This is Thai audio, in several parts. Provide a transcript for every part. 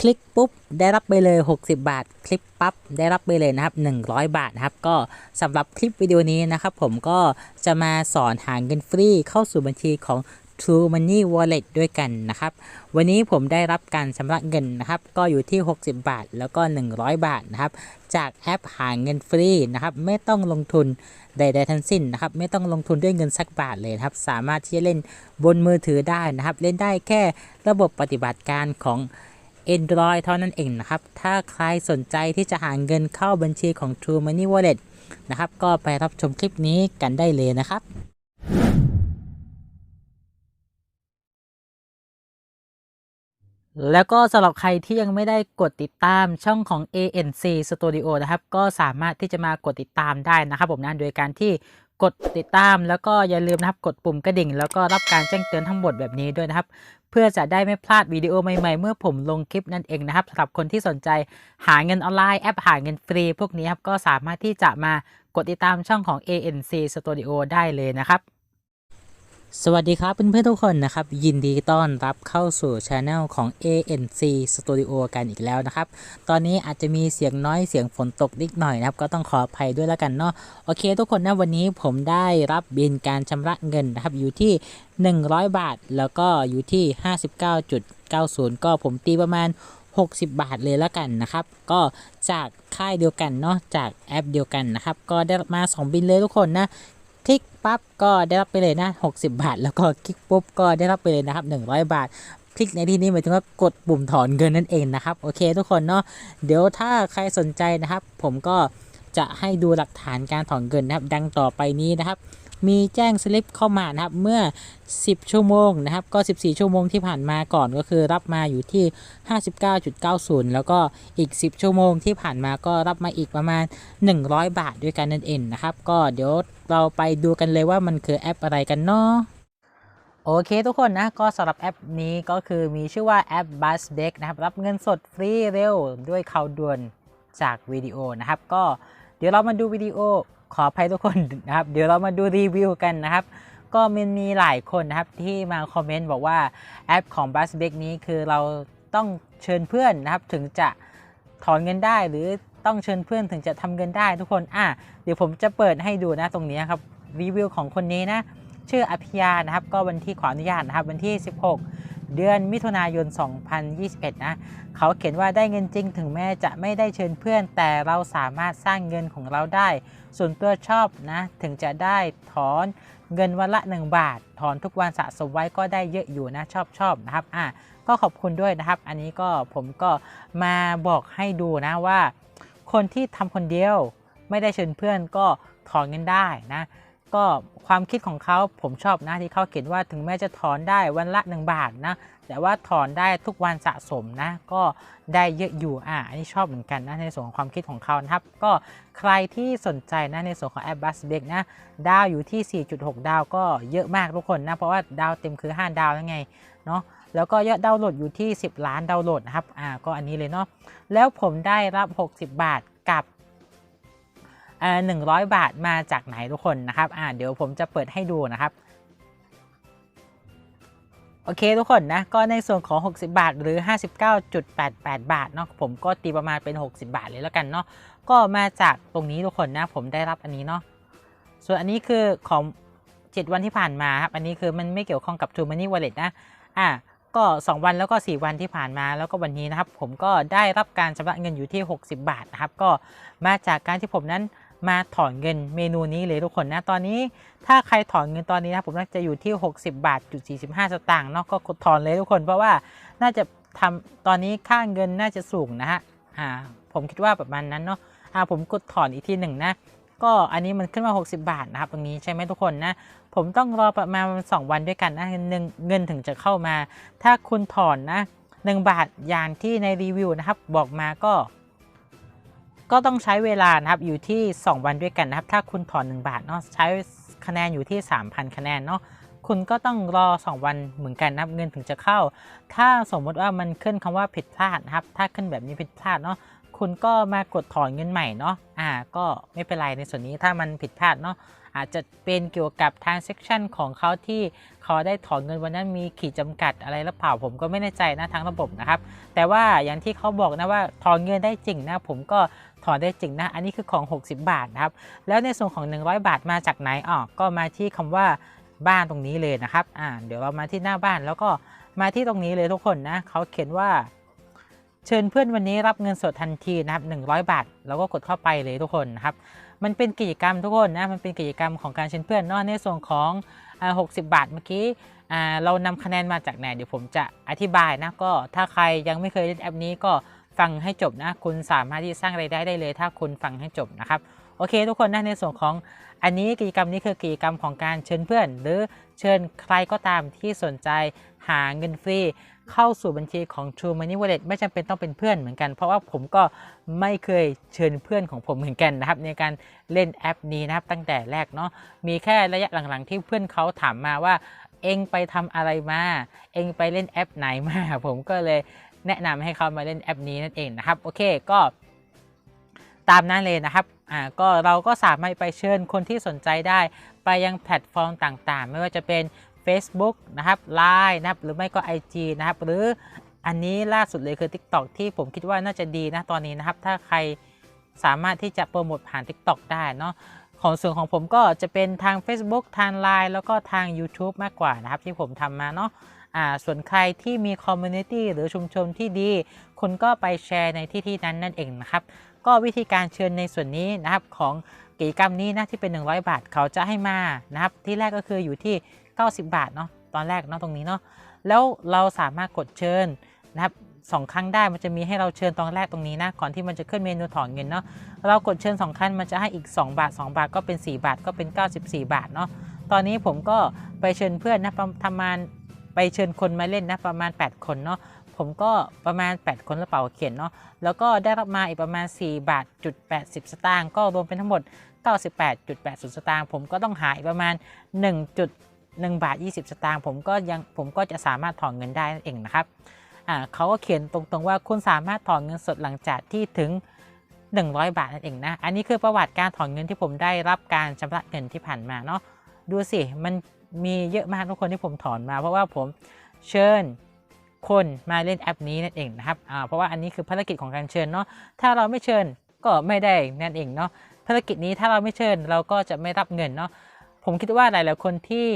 คลิกปุ๊บได้รับไปเลย 60 บาท คลิปปั๊บได้รับไปเลยนะครับ 100 บาทนะครับ ก็สำหรับคลิปวิดีโอนี้นะครับ ผมก็จะมาสอนหาเงินฟรีเข้าสู่บัญชีของ True Money Wallet ด้วยกันนะครับ วันนี้ผมได้รับการชำระเงินนะครับ ก็อยู่ที่ 60 บาท แล้วก็ 100 บาทนะครับ จากแอปหาเงินฟรีนะครับ ไม่ต้องลงทุนใดๆทั้งสิ้นนะครับ ไม่ต้องลงทุนด้วยเงินสักบาทเลยครับ สามารถที่จะเล่นบนมือถือได้นะครับ เล่นได้แค่ระบบปฏิบัติการของ Android เท่านั้นเองนะครับ ถ้าใครสนใจที่จะหาเงินเข้าบัญชีของ True Money Wallet นะครับ ก็ไปรับชมคลิปนี้กันได้เลยนะครับแล้วก็สำหรับใครที่ยังไม่ได้กดติดตามช่องของ ANC Studio นะครับ ก็สามารถที่จะมากดติดตามได้นะครับผมนะโดยการที่ กดติดตามแล้วก็อย่าลืมนะครับกดปุ่มกระดิ่ง แล้วก็รับการแจ้งเตือนทั้งหมดแบบนี้ด้วยนะครับ เพื่อจะได้ไม่พลาดวิดีโอใหม่ๆ เมื่อผมลงคลิปนั่นเองนะครับสำหรับคนที่สนใจหาเงินออนไลน์แอปหาเงินฟรี พวกนี้ครับก็สามารถที่จะมากดติดตามช่องของ ANC Studio ได้เลยนะครับ สวัสดีครับเพื่อนๆทุกคนนะครับ ยินดีต้อนรับเข้าสู่ช anel ของ ANC Studio กันอีกแล้วนะครับ ตอนนี้อาจจะมีเสียงน้อยเสียงฝนตกนิดหน่อยนะครับ ก็ต้องขออภัยด้วยแล้วกันเนาะโอเค ทุกคนนะวันนี้ผมได้รับบินการชำระเงินนะครับอยู่ที่ 100 บาท แล้วก็อยู่ที่ 59.90 ก็ผมตีประมาณ 60 บาทเลยแล้วกันนะครับ ก็จากค่ายเดียวกันเนาะจากแอปเดียวกันนะครับ ก็ได้มา 2 บินเลยทุกคนนะ คลิกปั๊บก็ได้รับไปเลยนะ 60 บาท แล้วก็คลิกปุ๊บก็ได้รับไปเลยนะครับ 100 บาท คลิกในที่นี้หมายถึงว่ากดปุ่มถอนเงินนั่นเองนะครับ โอเคทุกคนเนาะเดี๋ยวถ้าใครสนใจนะครับ ผมก็จะให้ดูหลักฐานการถอนเงินนะครับ ดังต่อไปนี้นะครับ มีแจ้งสลิปเข้ามานะครับเมื่อ 10 ชั่วโมงนะครับก็ 14 ชั่วโมงที่ผ่านมาก่อนก็คือรับมาอยู่ที่ 59.90 แล้วก็อีก 10 ชั่วโมงที่ผ่านมาก็รับมาอีกประมาณ 100 บาทด้วยกันนั่นเองนะครับก็เดี๋ยวเราไปดูกันเลยว่ามันคือแอปอะไรกันเนาะโอเคทุกคนนะก็สำหรับแอปนี้ก็คือมีชื่อว่าแอป b u z b a k นะครับรับเงินสดฟรีเร็วด้วยข่าวด่วนจากวิดีโอนะครับก็เดี๋ยวเรามาดูวิดีโอ ขออภัยทุกคนนะครับ เดี๋ยวเรามาดูรีวิวกันนะครับ ก็มันมีหลายคนนะครับที่มาคอมเมนต์บอกว่าแอปของ b u z b a k นี้คือเราต้องเชิญเพื่อนนะครับ ถึงจะถอนเงินได้หรือต้องเชิญเพื่อนถึงจะทำเงินได้ทุกคนอะเดี๋ยวผมจะเปิดให้ดูนะตรงนี้ครับรีวิวของคนนี้นะ ชื่ออภิยานะครับ ก็วันที่ขออนุญาตนะครับ วันที่ 16 เดือนมิถุนายน 2021 นะ เขาเขียนว่าได้เงินจริงถึงแม้จะไม่ได้เชิญเพื่อน แต่เราสามารถสร้างเงินของเราได้ ส่วนตัวชอบนะ ถึงจะได้ถอนเงินวันละ 1 บาท ถอนทุกวันสะสมไว้ก็ได้เยอะอยู่นะ ชอบชอบนะครับ อะ ก็ขอบคุณด้วยนะครับ อันนี้ก็ผมก็มาบอกให้ดูนะว่า คนที่ทำคนเดียว ไม่ได้เชิญเพื่อนก็ถอนเงินได้นะ ก็ความคิดของเขาผมชอบนะที่เขาเขียนว่าถึงแม้จะถอนได้วันละ 1 บาทนะ แต่ว่าถอนได้ทุกวันสะสมนะ ก็ได้เยอะอยู่อะอันนี้ชอบเหมือนกันนะในส่วนของความคิดของเขานะครับ ก็ใครที่สนใจนะในส่วนของแอปบัสเบกนะ ดาวอยู่ที่ 4.6 ดาวก็เยอะมากทุกคนนะ เพราะว่าดาวเต็มคือ 5 ดาวแล้วไงเนาะแล้วก็ยอดดาวน์โหลดอยู่ที่ 10 ล้านดาวน์โหลดนะครับอ่าก็อันนี้เลยเนาะแล้วผมได้รับ 60 บาทกับ หนึ่งร้อยบาทมาจากไหนทุกคนนะครับอ่าเดี๋ยวผมจะเปิดให้ดูนะครับโอเคทุกคนนะก็ในส่วนของ 60 บาท หรือ 59.88 บาทเนาะผมก็ตีประมาณเป็น 60 บาทเลยแล้วกันเนาะก็มาจากตรงนี้ทุกคนนะผมได้รับอันนี้เนาะส่วนอันนี้คือของ 7 วันที่ผ่านมาครับอันนี้คือมันไม่เกี่ยวข้องกับ True Money Wallet นะอ่าก็ 2 วันแล้วก็ 4 วันที่ผ่านมาแล้วก็วันนี้นะครับ ผมก็ได้รับการชำระเงินอยู่ที่ 60 บาทนะครับก็มาจากการที่ผมนั้น มาถอนเงินเมนูนี้เลยทุกคนนะตอนนี้ ถ้าใครถอนเงินตอนนี้นะผมน่าจะอยู่ที่ 60 บาทจุด45 สตางค์เนาะก็กดถอนเลยทุกคนเพราะว่าน่าจะทำตอนนี้ค่าเงินน่าจะสูงนะฮะอ่าผมคิดว่าประมาณนั้นเนาะอ่าผมกดถอนอีกทีหนึ่งนะก็อันนี้มันขึ้นมา 60 บาทนะครับตรงนี้ใช่ไหมทุกคนนะ ผมต้องรอประมาณ 2 วันด้วยกันนะเงินเงินถึงจะเข้ามา ถ้าคุณถอนนะ 1 บาทอย่างที่ในรีวิวนะครับ บอกมาก็ ก็ต้องใช้เวลานะครับอยู่ที่ 2 วันด้วยกันนะครับ ถ้าคุณถอน1บาทเนาะใช้คะแนนอยู่ที่ 3,000 คะแนนเนาะคุณก็ต้องรอ 2 วันเหมือนกันนะครับเงินถึงจะเข้า ถ้าสมมติว่ามันขึ้นคำว่าผิดพลาดนะครับ ถ้าขึ้นแบบนี้ผิดพลาดเนาะคุณก็มากดถอนเงินใหม่เนาะอ่าก็ไม่เป็นไรในส่วนนี้ถ้ามันผิดพลาดเนาะอาจจะเป็นเกี่ยวกับ transaction ของเขาที่เขาได้ถอนเงินวันนั้นมีขีดจำกัดอะไรหรือเปล่าผมก็ไม่แน่ใจนะทั้งระบบนะครับ แต่ว่าอย่างที่เขาบอกนะว่าถอนเงินได้จริงนะผมก็ ถอนได้จริงนะ อันนี้คือของ 60 บาทนะครับ แล้วในส่วนของ 100 บาทมาจากไหนอ๋อก็มาที่คำว่าบ้านตรงนี้เลยนะครับ อ่า เดี๋ยวเรามาที่หน้าบ้านแล้วก็มาที่ตรงนี้เลยทุกคนนะ เขาเขียนว่า เชิญเพื่อนวันนี้รับเงินสดทันทีนะครับ 100 บาท แล้วก็กดเข้าไปเลยทุกคนนะครับ มันเป็นกิจกรรมทุกคนนะ มันเป็นกิจกรรมของการเชิญเพื่อนนอกในส่วนของอ่า60บาทเมื่อกี้เรานำคะแนนมาจากไหนเดี๋ยวผมจะอธิบายนะก็ถ้าใครยังไม่เคยเล่นแอปนี้ก็ ฟังให้จบนะ คุณสามารถที่สร้างรายได้ได้เลย ถ้าคุณฟังให้จบนะครับ โอเค ทุกคนนะในส่วนของอันนี้กิจกรรมนี้คือกิจกรรมของการเชิญเพื่อน หรือเชิญใครก็ตามที่สนใจหาเงินฟรีเข้าสู่บัญชีของ True Money Wallet ไม่จำเป็นต้องเป็นเพื่อนเหมือนกัน เพราะว่าผมก็ไม่เคยเชิญเพื่อนของผมเหมือนกันนะครับ ในการเล่นแอปนี้นะครับตั้งแต่แรกเนาะมีแค่ระยะหลังๆ ที่เพื่อนเขาถามมาว่าเองไปทำอะไรมา เองไปเล่นแอปไหนมา ผมก็เลย แนะนำให้เขามาเล่นแอปนี้นั่นเองนะครับโอเคก็ตามนั้นเลยนะครับอ่าก็เราก็สามารถไปเชิญคนที่สนใจได้ไปยังแพลตฟอร์มต่างๆ ไม่ว่าจะเป็น Facebook นะครับ Line นะครับหรือไม่ก็ IG นะครับหรืออันนี้ล่าสุดเลยคือ TikTok ที่ผมคิดว่าน่าจะดีนะตอนนี้นะครับถ้าใครสามารถที่จะโปรโมทผ่าน TikTok ได้เนาะของส่วนของผมก็จะเป็นทาง Facebook ทาง Line แล้วก็ทาง YouTube มากกว่านะครับที่ผมทำมาเนาะ อ่าส่วนใครที่มีคอมมูนิตี้หรือชุมชนที่ดี คุณก็ไปแชร์ในที่ที่นั้นนั่นเองนะครับ ก็วิธีการเชิญในส่วนนี้นะครับของกิจกรรมนี้นะที่เป็น 100 บาทเขาจะให้มานะครับ ที่แรกก็คืออยู่ที่ 90 บาทเนาะตอนแรกเนาะตรงนี้เนาะแล้วเราสามารถกดเชิญนะครับสองครั้งได้มันจะมีให้เราเชิญตอนแรกตรงนี้นะก่อนที่มันจะขึ้นเมนูถอนเงินเนาะเรากดเชิญ2ครั้งมันจะให้อีก 2 บาท 2 บาทก็เป็น 4 บาทก็เป็น 94 บาทเนาะตอนนี้ผมก็ไปเชิญเพื่อนนะประมาณ ไปเชิญคนมาเล่นนะประมาณ 8 คนเนาะผมก็ประมาณ 8 คนกระเป๋าเขียนเนาะแล้วก็ได้รับมาอีกประมาณ 4 บาทจุด80 สตางค์ก็รวมเป็นทั้งหมด 98.80 สตางค์ผมก็ต้องหาอีกประมาณ 1. 1 บาท 20 สตางค์ผมก็ยังผมก็จะสามารถถอนเงินได้นั่นเองนะครับอ่าเขาก็เขียนตรงๆว่าคุณสามารถถอนเงินสดหลังจากที่ถึง 100 บาทนั่นเองนะ อันนี้คือประวัติการถอนเงินที่ผมได้รับการชำระเงินที่ผ่านมาเนาะดูสิมัน มีเยอะมากทุกคนที่ผมถอนมา เพราะว่าผมเชิญคนมาเล่นแอปนี้นั่นเองนะครับอ่าเพราะว่าอันนี้คือภารกิจของการเชิญเนาะถ้าเราไม่เชิญก็ไม่ได้นั่นเองเนาะภารกิจนี้ถ้าเราไม่เชิญเราก็จะไม่รับเงินเนาะผมคิดว่าหลาย ๆ คนที่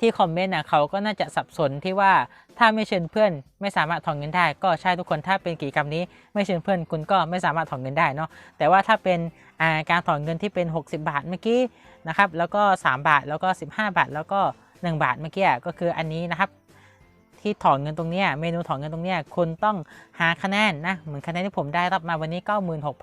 ที่คอมเมนต์นะเขาก็น่าจะสับสนที่ว่าถ้าไม่เชิญเพื่อนไม่สามารถถอนเงินได้ ก็ใช่ทุกคนถ้าเป็นกิจกรรมนี้ไม่เชิญเพื่อนคุณก็ไม่สามารถถอนเงินได้เนาะแต่ว่าถ้าเป็นการถอนเงินที่เป็น 60 บาทเมื่อกี้นะครับแล้วก็ 3 บาทแล้วก็ 15 บาท แล้วก็ 1 บาทเมื่อกี้ก็คืออันนี้นะครับที่ถอนเงินตรงนี้เมนูถอนเงินตรงนี้คุณต้องหาคะแนนนะเหมือนคะแนนที่ผมได้รับมาวันนี้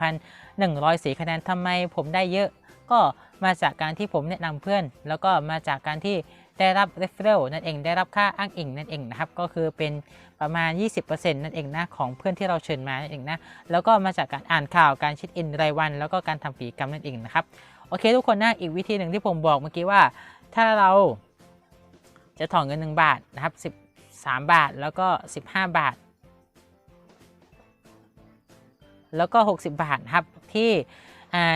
96,104คะแนนทำไมผมได้เยอะ ก็มาจากการที่ผมแนะนำเพื่อน แล้วก็มาจากการที่ ได้รับ referral นั่นเองได้รับค่าอ้างอิงนั่นเองนะครับก็คือเป็นประมาณ 20%นั่นเองนะของเพื่อนที่เราเชิญมานั่นเองนะแล้วก็มาจากการอ่านข่าวการเช็คอินรายวัน แล้วก็การทำกิจกรรมนั่นเองนะครับโอเค ทุกคนนะอีกวิธีหนึ่งที่ผมบอกเมื่อกี้ว่า ถ้าเราจะถอนเงิน 1 บาทนะครับ13 บาทแล้วก็ 15 บาท แล้วก็ 60 บาทครับที่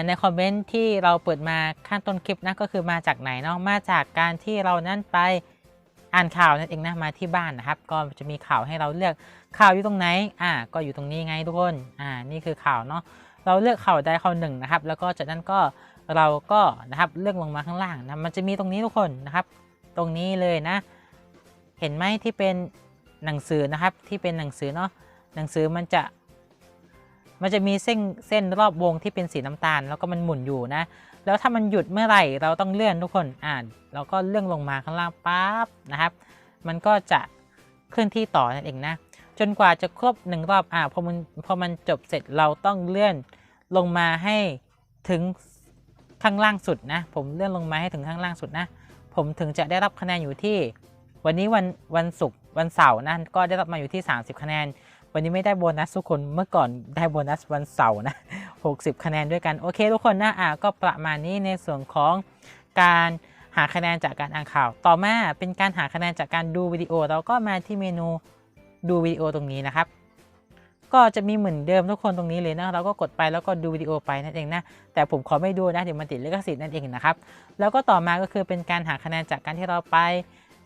ในคอมเมนต์ที่เราเปิดมาขั้นต้นคลิปนะก็คือมาจากไหนเนาะมาจากการที่เรานั้นไปอ่านข่าวนั่นเองนะมาที่บ้านนะครับ ก็จะมีข่าวให้เราเลือกข่าวอยู่ตรงไหนอ่าก็อยู่ตรงนี้ไงทุกคนอ่านี่คือข่าวเนาะเราเลือกข่าวใดข่าวหนึ่งนะครับ แล้วก็จากนั้นก็เราก็นะครับเลือกลงมาข้างล่างนะมันจะมีตรงนี้ทุกคนนะครับ ตรงนี้เลยนะ เห็นไหมที่เป็นหนังสือนะครับที่เป็นหนังสือเนาะหนังสือมันจะ มันจะมีเส้นเส้นรอบวงที่เป็นสีน้ำตาล แล้วก็มันหมุนอยู่นะ แล้วถ้ามันหยุดเมื่อไหร่เราต้องเลื่อนทุกคนอ่านเราก็เลื่อนลงมาข้างล่างปั๊บนะครับ มันก็จะเคลื่อนที่ต่อนั่นเองนะ จนกว่าจะครบหนึ่งรอบอ่าพอมันพอมันจบเสร็จเราต้องเลื่อนลงมาให้ถึงข้างล่างสุดนะ ผมเลื่อนลงมาให้ถึงข้างล่างสุดนะ ผมถึงจะได้รับคะแนนอยู่ที่ วันนี้วันวันศุกร์วันเสาร์นะก็ได้รับมาอยู่ที่ 30 คะแนน วันนี้ไม่ได้โบนัสทุกคนเมื่อก่อนได้โบนัสวันเสาร์นะ 60 คะแนนด้วยกัน โอเคทุกคนนะอะก็ประมาณนี้ในส่วนของการหาคะแนนจากการอ่านข่าว ต่อมาเป็นการหาคะแนนจากการดูวิดีโอ เราก็มาที่เมนูดูวิดีโอตรงนี้นะครับ ก็จะมีเหมือนเดิมทุกคนตรงนี้เลยนะ เราก็กดไปแล้วก็ดูวิดีโอไปนั่นเองนะ แต่ผมขอไม่ดูนะเดี๋ยวมันติดลิขสิทธิ์นั่นเองนะครับ แล้วก็ต่อมาก็คือเป็นการหาคะแนนจากการที่เราไป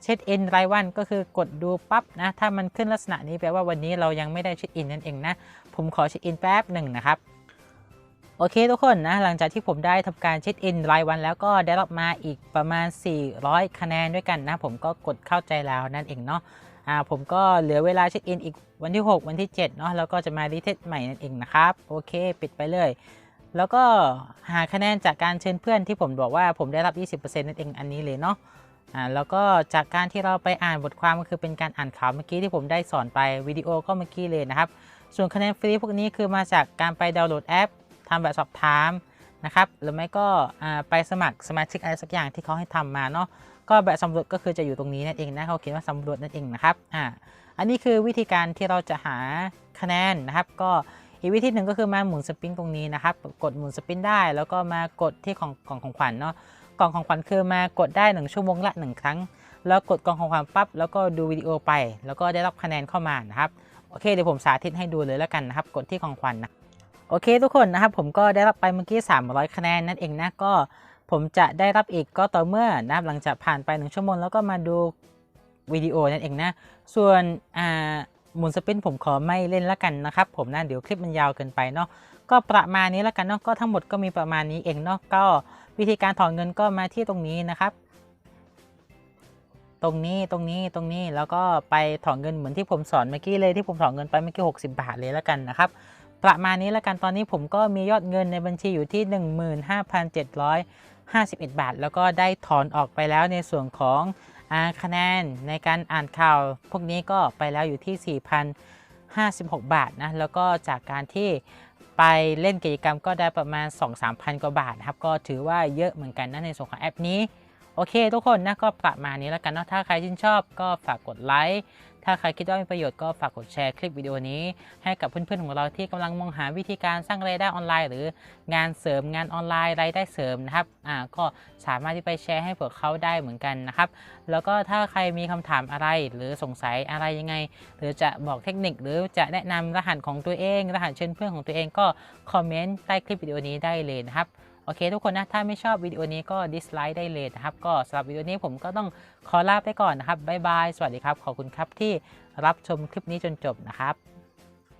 เช็คอินรายวันก็คือกดดูปั๊บนะ ถ้ามันขึ้นลักษณะนี้แปลว่าวันนี้เรายังไม่ได้เช็คอินนั่นเองนะ ผมขอเช็คอินแป๊บหนึ่งนะครับโอเคทุกคนนะหลังจากที่ผมได้ทำการเช็คอินรายวัน แล้วก็ได้รับมาอีกประมาณ 400 คะแนนด้วยกันนะ ผมก็กดเข้าใจแล้วนั่นเองเนาะอ่าผมก็เหลือเวลาเช็คอินอีกวันที่ 6 วันที่ 7 เนาะแล้วก็จะมารีเทสใหม่นั่นเองนะครับโอเค ปิดไปเลย แล้วก็หาคะแนนจากการเชิญเพื่อนที่ผมบอกว่าผมได้รับ 20%นั่นเองอันนี้เลยเนาะ อ่าแล้วก็จากการที่เราไปอ่านบทความก็คือเป็นการอ่านข่าวเมื่อกี้ที่ผมได้สอนไปวิดีโอก็เมื่อกี้เลยนะครับ ส่วนคะแนนฟรีพวกนี้คือมาจากการไปดาวน์โหลดแอปทำแบบสอบถามนะครับหรือไม่ก็อ่าไปสมัครสมาชิกอะไรสักอย่างที่เขาให้ทำมาเนาะก็แบบสำรวจก็คือจะอยู่ตรงนี้นั่นเองนะเขาเขียนว่าสำรวจนั่นเองนะครับอ่าอันนี้คือวิธีการที่เราจะหาคะแนนนะครับ ก็อีกวิธีหนึ่งก็คือมาหมุนสปินตรงนี้นะครับ กดหมุนสปินได้ แล้วก็มากดที่ของกล่องของขวัญเนาะ กล่องของขวัญคือมากดได้ 1 ชั่วโมงละ 1 ครั้ง แล้วกดกล่องของขวัญปั๊บแล้วก็ดูวิดีโอไป แล้วก็ได้รับคะแนนเข้ามานะครับโอเคเดี๋ยวผมสาธิตให้ดูเลยแล้วกันนะครับ กดที่ของขวัญนะโอเคทุกคนนะครับ ผมก็ได้รับไปเมื่อกี้ 300 คะแนนนั่นเองนะก็ผมจะได้รับอีกก็ต่อเมื่อนะครับหลังจากผ่านไป 1 ชั่วโมงแล้วก็มาดูวิดีโอนั่นเองนะ ส่วนอ่าหมุนสปินผมขอไม่เล่นละกันนะครับ ผมนะเดี๋ยวคลิปมันยาวเกินไปเนาะ ก็ประมาณนี้แล้วกันเนาะก็ทั้งหมดก็มีประมาณนี้เองเนาะก็วิธีการถอนเงินก็มาที่ตรงนี้นะครับ ตรงนี้ตรงนี้ตรงนี้แล้วก็ไปถอนเงินเหมือนที่ผมสอนเมื่อกี้เลยที่ผมถอนเงินไปเมื่อกี้60 บาทเลยแล้วกันนะครับ ประมาณนี้แล้วกันตอนนี้ผมก็มียอดเงินในบัญชีอยู่ที่ 15,751 บาท แล้วก็ได้ถอนออกไปแล้วในส่วนของอคะแนนในการอ่านข่าว พวกนี้ก็ไปแล้วอยู่ที่ 4,056 บาทนะแล้วก็จากการที่ ไปเล่นกิจกรรมก็ได้ประมาณ 2-3,000 กว่าบาทนะครับ ก็ถือว่าเยอะเหมือนกันนะในส่วนของแอปนี้ โอเคทุกคนนะก็ประมาณนี้แล้วกันเนาะถ้าใครชื่นชอบก็ฝากกดไลค์ ถ้าใครคิดว่ามีประโยชน์ก็ฝากกดแชร์คลิปวิดีโอนี้ ให้กับเพื่อนๆของเราที่กำลังมองหาวิธีการสร้างรายได้ออนไลน์ หรืองานเสริมงานออนไลน์รายได้เสริมนะครับอ่าก็สามารถที่ไปแชร์ให้พวกเขาได้เหมือนกันนะครับ แล้วก็ถ้าใครมีคำถามอะไรหรือสงสัยอะไรยังไง หรือจะบอกเทคนิคหรือจะแนะนำรหัสของตัวเอง รหัสเชิญเพื่อนของตัวเองก็คอมเมนต์ใต้คลิปวิดีโอนี้ได้เลยนะครับ อเคทุกคนนะ ถ้าไม่ชอบวิดีโอนี้ก็ดิสไลค์ได้เลยนะครับ ก็สำหรับวิดีโอนี้ผมก็ต้องขอลาไปก่อนนะครับบ๊ายบาย สวัสดีครับ ขอบคุณครับที่รับชมคลิปนี้จนจบนะครับ